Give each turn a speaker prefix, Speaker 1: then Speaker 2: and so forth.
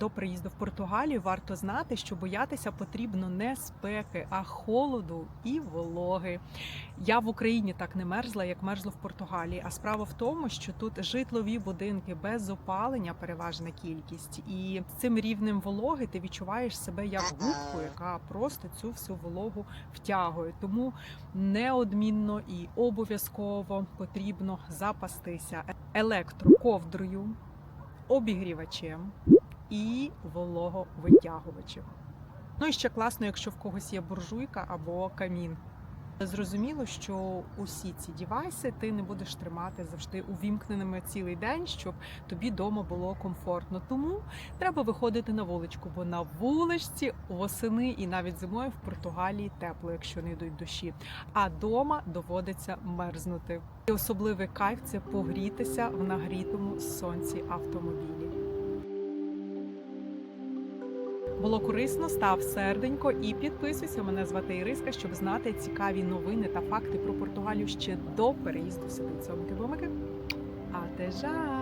Speaker 1: до приїзду в Португалію варто знати, що боятися потрібно не спеки, а холоду і вологи. Я в Україні так не мерзла, як мерзла в Португалії. А справа в тому, що тут житлові будинки без опалення, переважна кількість, і з цим рівнем вологи ти відчуваєш себе як губку, яка просто цю всю вологу втягує. Тому неодмінно і обов'язково потрібно запастися електроковдрою, обігрівачем і вологовитягувачем. Ну і ще класно, якщо в когось є буржуйка або камін. Зрозуміло, що усі ці дівайси ти не будеш тримати завжди увімкненими цілий день, щоб тобі вдома було комфортно. Тому треба виходити на вуличку, бо на вуличці восени і навіть зимою в Португалії тепло, якщо не йдуть дощі. А дома доводиться мерзнути. І особливий кайф це погрітися в нагрітому сонці автомобілі. Було корисно, став серденько і підписуйся. Мене звати Іриска, щоб знати цікаві новини та факти про Португалію ще до переїзду сюди. Цьомки-бомики. А те жа!